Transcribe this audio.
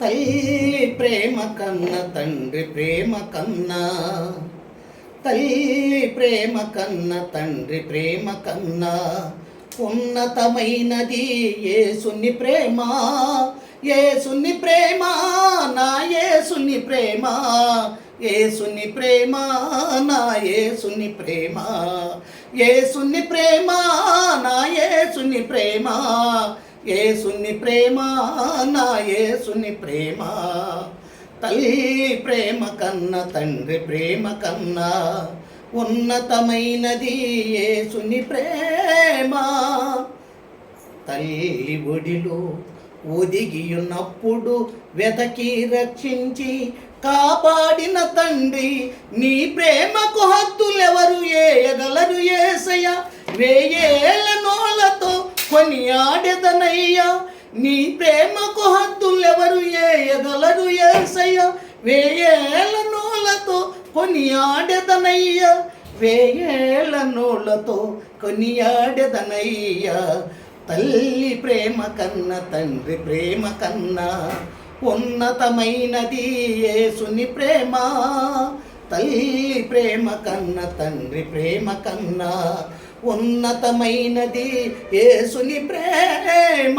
తల్లి ప్రేమ కన్న తండ్రి ప్రేమ కన్నా. తల్లి ప్రేమ కన్న తండ్రి ప్రేమ కన్నా. ఉన్నతమైనది ఏసుని ప్రేమ ఏసుని ప్రేమ నా ఏసుని ప్రేమ. ఏసుని ప్రేమ నా ఏసుని ప్రేమ. ఏసుని ప్రేమ నా ఏసుని ప్రేమ. యేసుని ప్రేమ నా సున్ని ప్రేమ. తల్లి ప్రేమ కన్నా తండ్రి ప్రేమ కన్నా ఉన్నతమైనది ఏసుని ప్రేమ. తల్లి ఒడిలో ఒదిగియున్నప్పుడు వెతకి రక్షించి కాపాడిన తండ్రి నీ ప్రేమకు హద్దులెవరు ఏయగలరు ఏసయ వేయేల నోలతో కొనియాడ నీ ప్రేమకు హద్దులెవరు ఎదలరు ఏసయ్య? వేయేళ్ళ నూలతో కొనియాడెదనయ్య? వేయేళ్ళ నూలతో కొనియాడెదనయ్య? తల్లి ప్రేమ కన్న తండ్రి ప్రేమ కన్నా ఉన్నతమైనది ఏసుని ప్రేమ. తల్లి ప్రేమ కన్న తండ్రి ప్రేమ కన్నా ఉన్నతమైనది యేసుని ప్రేమ.